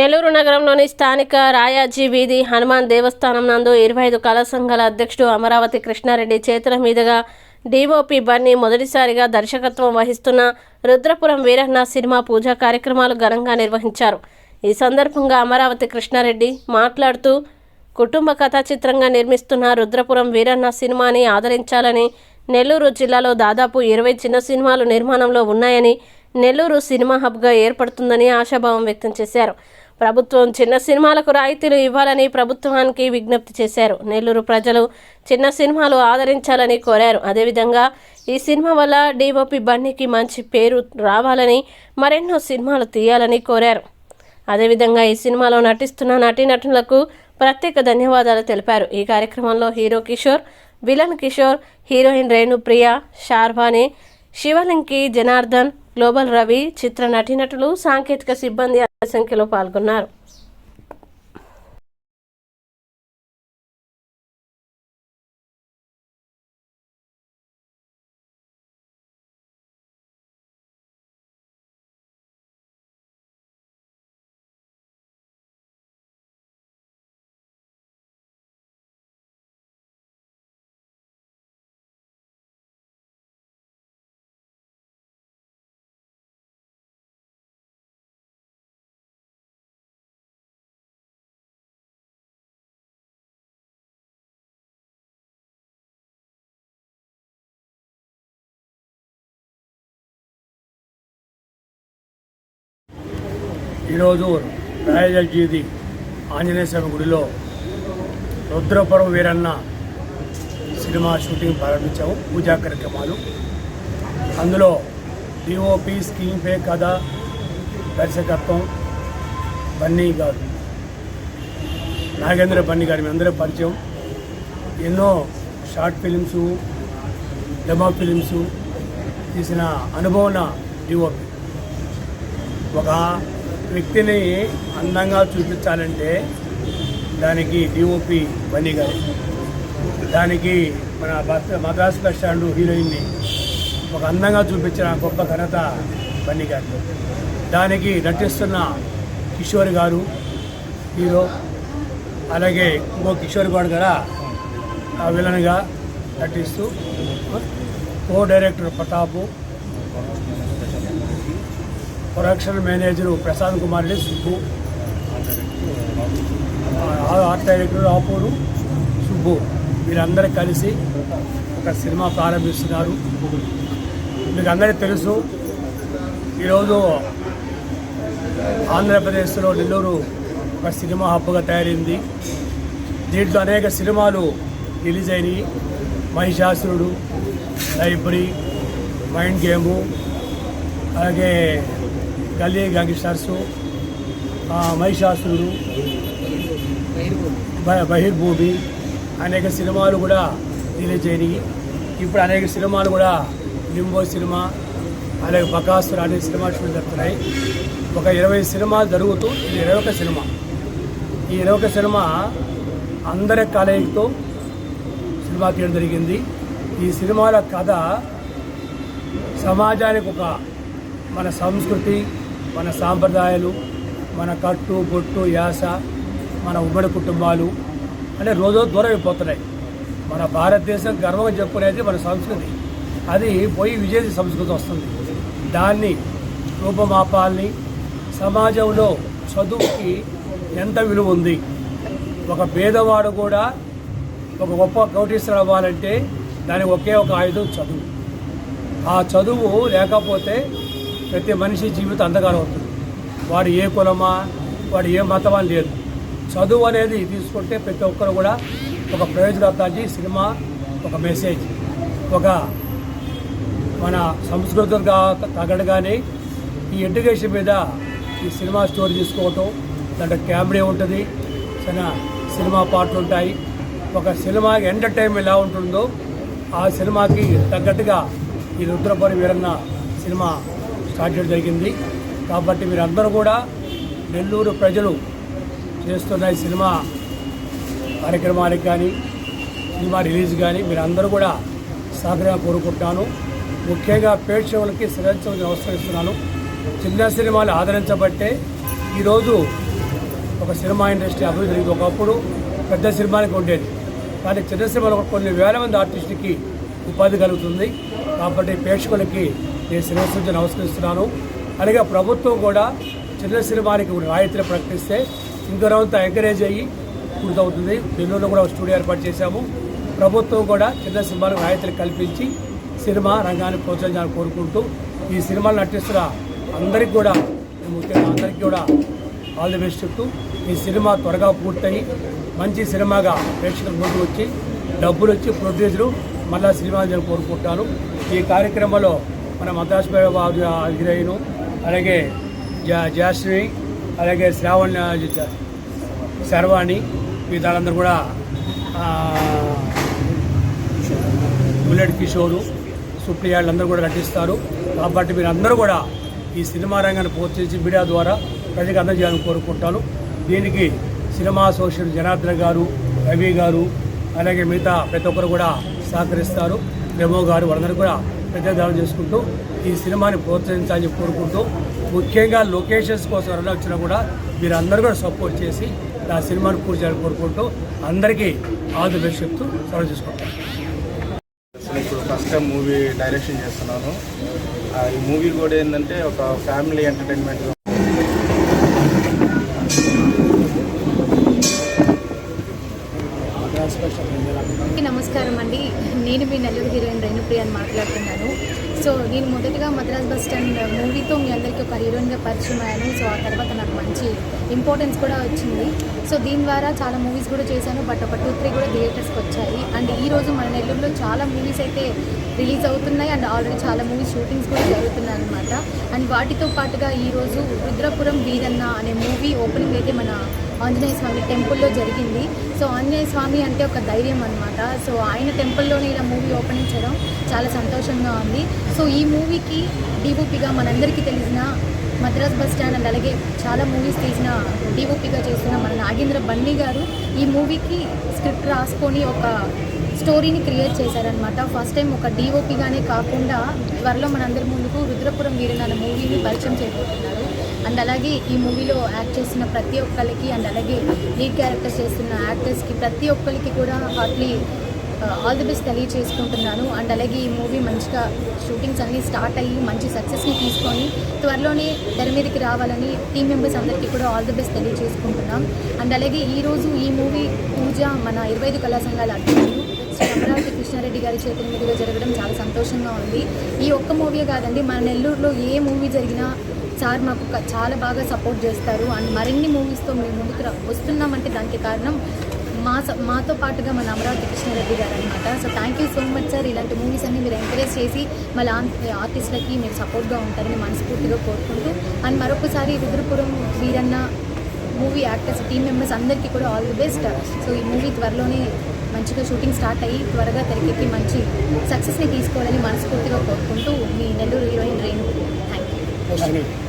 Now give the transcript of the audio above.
నెల్లూరు నగరంలోని స్థానిక రాయాజీ వీధి హనుమాన్ దేవస్థానం నందు ఇరవై ఐదు కళా సంఘాల అధ్యక్షుడు అమరావతి కృష్ణారెడ్డి చేతుల మీదుగా డీఓపి బన్నీ మొదటిసారిగా దర్శకత్వం వహిస్తున్న రుద్రపురం వీరన్న సినిమా పూజా కార్యక్రమాలు ఘనంగా నిర్వహించారు. ఈ సందర్భంగా అమరావతి కృష్ణారెడ్డి మాట్లాడుతూ కుటుంబ కథా చిత్రంగా నిర్మిస్తున్న రుద్రపురం వీరన్న సినిమాని ఆదరించాలని నెల్లూరు జిల్లాలో దాదాపు ఇరవై చిన్న సినిమాలు నిర్మాణంలో ఉన్నాయని నెల్లూరు సినిమా హబ్గా ఏర్పడుతుందని ఆశాభావం వ్యక్తం చేశారు. ప్రభుత్వం చిన్న సినిమాలకు రాయితీలు ఇవ్వాలని ప్రభుత్వానికి విజ్ఞప్తి చేశారు. నెల్లూరు ప్రజలు చిన్న సినిమాలు ఆదరించాలని కోరారు. అదేవిధంగా ఈ సినిమా వల్ల డిఓపి బన్నీకి మంచి పేరు రావాలని మరెన్నో సినిమాలు తీయాలని కోరారు. అదేవిధంగా ఈ సినిమాలో నటిస్తున్న నటీనటులకు ప్రత్యేక ధన్యవాదాలు తెలిపారు. ఈ కార్యక్రమంలో hero Kishore villain Kishore heroine Renupriya షార్వానే శివలింకి జనార్దన్ గ్లోబల్ రవి చిత్ర నటీనటులు సాంకేతిక సిబ్బంది సంఖ్యలో పాల్గొన్నారు. ఈరోజు రాయలజీది ఆంజనేయ స్వామి గుడిలో రుద్రపురం వీరన్న సినిమా షూటింగ్ ప్రారంభించాము పూజా కార్యక్రమాలు. అందులో డిఓపి స్క్రీన్ పే కథ దర్శకత్వం బన్నీ గారు. నాగేంద్ర బన్నీ గారి మీ అందరూ పరిచయం. ఎన్నో షార్ట్ ఫిలిమ్స్ డెమో ఫిలిమ్స్ తీసిన అనుభవం ఉన్న డిఓపి ఒక వ్యక్తిని అందంగా చూపించాలంటే దానికి డిఓపి బన్నీ గారు. దానికి మన మద్రాస్ బస్ స్టాండ్ హీరోయిన్ని ఒక అందంగా చూపించిన గొప్ప ఘనత బన్నీ గారు దానికి నటిస్తున్న కిషోర్ గారు హీరో అలాగే ఇంకో కిషోర్ గారు కూడా ఆ విలన్గా నటిస్తూ co director Pratap production manager Prashant Kumar Reddy Subbu. ఆ- ఆర్ట్ డైరెక్టర్ ఆపూరు సుబ్బు. వీరందరూ కలిసి ఒక సినిమా ప్రారంభిస్తున్నారు. మీకు అందరికీ తెలుసు ఈరోజు ఆంధ్రప్రదేశ్లో నెల్లూరు ఒక సినిమా హబ్గా తయారైంది. దీంట్లో అనేక సినిమాలు రిలీజ్ అయినాయి. మహిషాసురుడు లైబ్రరీ మైండ్ గేము అలాగే గల్లీ గ్యాంగ్స్టర్స్ మహిషాసురుడు బ- బహిర్భూమి అనేక సినిమాలు కూడా రిలీజ్ అయినాయి. ఇప్పుడు అనేక సినిమాలు కూడా లింబో సినిమా అలాగే బకాసురు అనే సినిమా షూట్ జరుగుతున్నాయి. ఒక ఇరవై సినిమాలు జరుగుతూ ఇది ఇరవై ఒక సినిమా. ఈ ఇరవై ఒక సినిమా అందరి కలయికతో సినిమా తీయడం జరిగింది. ఈ సినిమాల కథ సమాజానికి ఒక మన సంస్కృతి మన సాంప్రదాయాలు మన కట్టు బొట్టు యాస మన ఉమ్మడి కుటుంబాలు అంటే రోజు దూరం అయిపోతున్నాయి. మన భారతదేశం గర్వంగా చెప్పుకునేది మన సంస్కృతి. అది పోయి విజయ సంస్కృతి వస్తుంది. దాన్ని రూపమాపాలని సమాజంలో చదువుకి ఎంత విలువ ఉంది? ఒక పేదవాడు కూడా ఒక గొప్ప కోటీశ్వరుడు అవ్వాలంటే దానికి ఒకే ఒక ఆయుధం చదువు. ఆ చదువు లేకపోతే ప్రతి మనిషి జీవితం అంధకారం అవుతుంది. వాడు ఏ కులమా వాడు ఏ మతమా లేదు. చదువు అనేది తీసుకుంటే ప్రతి ఒక్కరు కూడా ఒక ప్రయోజనార్థానికి సినిమా ఒక మెసేజ్ ఒక మన సంస్కృతం తగ్గడగానే ఈ ఎడ్యుకేషన్ మీద ఈ సినిమా స్టోరీ తీసుకోవటం దాంట్లో క్యామెరా ఉంటుంది చిన్న సినిమా పాటలు ఉంటాయి. ఒక సినిమా ఎంటర్టైన్మెంట్ ఎలా ఉంటుందో ఆ సినిమాకి తగ్గట్టుగా ఈ రుద్రపరి వీరన్న సినిమా సాధ్యం జరిగింది. కాబట్టి మీరందరూ కూడా నెల్లూరు ప్రజలు చేస్తున్న సినిమా కార్యక్రమానికి కానీ సినిమా రిలీజ్ కానీ మీరందరూ కూడా సహకారం కోరుకుంటున్నాను ముఖ్యంగా ప్రేక్షకులకి శ్రద్ధ నమస్కరిస్తున్నాను చిన్న సినిమాలు ఆదరించబట్టే ఈరోజు ఒక సినిమా ఇండస్ట్రీ అభివృద్ధి జరిగింది. ఒకప్పుడు పెద్ద సినిమానికి ఉండేది. కానీ చిన్న సినిమాలో కొన్ని వేల మంది ఆర్టిస్టులకి ఉపాధి కలుగుతుంది. కాబట్టి ప్రేక్షకులకి నేను శిరస్సు నమస్కరిస్తున్నాను. అలాగే ప్రభుత్వం కూడా చిన్న సినిమానికి రాయితీలు ప్రకటిస్తే ఇంకొంత ఎంకరేజ్ అయ్యి పూర్తవుతుంది. నెల్లూరులో కూడా ఒక స్టూడియో ఏర్పాటు చేశాము. ప్రభుత్వం కూడా చిన్న సినిమాలకు రాయితీలు కల్పించి సినిమా రంగాన్ని ప్రోత్సహించాలని కోరుకుంటూ ఈ సినిమాలు నటిస్తున్న అందరికీ కూడా ముఖ్యంగా అందరికీ కూడా ఆల్ ది బెస్ట్ చెప్తూ ఈ సినిమా త్వరగా పూర్తయి మంచి సినిమాగా ప్రేక్షకుల ముందు వచ్చి డబ్బులు వచ్చి ప్రొడ్యూసరు మళ్ళా సినిమా నేను కోరుకుంటాను ఈ కార్యక్రమంలో మన మద్రాసు హీరోయిన్ అలాగే జా జాస్వి అలాగే శ్రావణ్ శర్వాణి వీళ్ళందరూ కూడా బుల్లెట్ కిషోరు సుప్రియ వాళ్ళందరూ కూడా నటిస్తారు. కాబట్టి మీరు అందరూ కూడా ఈ సినిమా రంగాన్ని ప్రోత్సహించి మీడియా ద్వారా ప్రజలకు అందజేయాలని కోరుకుంటాను. దీనికి సినిమా సోషల్ జనార్దన్ గారు రవి గారు అలాగే మిగతా ప్రతి ఒక్కరు కూడా సహకరిస్తారు. రెమో గారు వాళ్ళందరూ కూడా ప్రత్యేక చేసుకుంటూ ఈ సినిమాని ప్రోత్సహించాలని కోరుకుంటూ ముఖ్యంగా లొకేషన్స్ కోసం ఎవరైనా వచ్చినా కూడా మీరందరూ కూడా సపోర్ట్ చేసి నా సినిమాని పూర్తి చేయాలని కోరుకుంటూ అందరికీ ఆల్ బెస్ట్ చెప్తూ సెలవు చేసుకుంటాను ఇప్పుడు ఫస్ట్ టైం మూవీ డైరెక్షన్ చేస్తున్నాను. ఆ, ఈ మూవీ కూడా ఏంటంటే ఒక ఫ్యామిలీ ఎంటర్టైన్మెంట్ నమస్కారం అండి. నేను మీ నెల్లూరు హీరోయిన్ రేణుప్రియ అని మాట్లాడుతున్నాను. సో నేను మొదటగా మద్రాస్ బస్ స్టాండ్ మూవీతో మీ అందరికీ ఒక హీరోయిన్గా పరిచయం అయ్యాను. సో ఆ తర్వాత నాకు మంచి ఇంపార్టెన్స్ కూడా వచ్చింది. సో దీని ద్వారా చాలా మూవీస్ కూడా చేశాను. బట్ ఒక టూ త్రీ కూడా థియేటర్స్కి వచ్చాయి. అండ్ ఈ రోజు మన నెల్లూరులో చాలా మూవీస్ అయితే రిలీజ్ అవుతున్నాయి. అండ్ ఆల్రెడీ చాలా మూవీస్ షూటింగ్స్ కూడా జరుగుతున్నాయి అనమాట అండ్ వాటితో పాటుగా ఈరోజు రుద్రపురం వీరన్న అనే మూవీ ఓపెనింగ్ అయితే మన ఆంజనేయ స్వామి టెంపుల్లో జరిగింది. సో ఆంజనేయ స్వామి అంటే ఒక ధైర్యం అనమాట సో ఆయన టెంపుల్లోనే ఇలా మూవీ ఓపెనింగ్ చేయడం చాలా సంతోషంగా ఉంది. సో ఈ మూవీకి డీఓపీగా మనందరికీ తెలిసిన మద్రాస్ బస్ స్టాండ్ అండ్ అలాగే చాలా మూవీస్ తీసిన డీఓపీగా చేస్తున్న మన నాగేంద్ర బన్నీ గారు ఈ మూవీకి స్క్రిప్ట్ రాసుకొని ఒక స్టోరీని క్రియేట్ చేశారనమాట ఫస్ట్ టైం ఒక డీఓపీగానే కాకుండా త్వరలో మనందరి ముందుకు రుద్రపురం వీరన్ అనే మూవీని పరిచయం చేయబోతున్నారు. అండ్ అలాగే ఈ మూవీలో యాక్ట్ చేసిన ప్రతి ఒక్కరికి అండ్ అలాగే లీడ్ క్యారెక్టర్ చేస్తున్న యాక్టర్స్కి ప్రతి ఒక్కరికి కూడా హార్ట్లీ ఆల్ ది బెస్ట్ తెలియచేసుకుంటున్నాను. అండ్ అలాగే ఈ మూవీ మంచిగా షూటింగ్స్ అన్నీ స్టార్ట్ అయ్యి మంచి సక్సెస్ని తీసుకొని త్వరలోనే తెర మీదకి రావాలని టీం మెంబర్స్ అందరికీ కూడా ఆల్ ది బెస్ట్ తెలియచేసుకుంటున్నాం. అండ్ అలాగే ఈరోజు ఈ మూవీ పూజ మన ఇరవై ఐదు కళా సంఘాల అధ్యక్షులు శ్రీ అమరావతి కృష్ణారెడ్డి గారి చేతుల మీదుగా జరగడం చాలా సంతోషంగా ఉంది. ఈ ఒక్క మూవీ కాదండి మన నెల్లూరులో ఏ మూవీ జరిగినా సార్ మాకు చాలా బాగా సపోర్ట్ చేస్తారు. అండ్ మరిన్ని మూవీస్తో మేము ముందుకు వస్తున్నామంటే దానికి కారణం మా మాతో పాటుగా మన అమరావతి కృష్ణారెడ్డి గారు అనమాట so thank you so much sir ఇలాంటి మూవీస్ అన్ని మీరు ఎంకరేజ్ చేసి మళ్ళీ ఆర్టిస్టులకి మీరు సపోర్ట్గా ఉంటారని మనస్ఫూర్తిగా కోరుకుంటూ. అండ్ మరొకసారి Rudrapuram Veeranna movie actors team members అందరికీ కూడా ఆల్ ది బెస్ట్ సో ఈ మూవీ త్వరలోనే మంచిగా షూటింగ్ స్టార్ట్ అయ్యి త్వరగా తెరకెక్కి మంచి సక్సెస్ని తీసుకోవాలని మనస్ఫూర్తిగా కోరుకుంటూ మీ Nellore heroine Renu. Thank you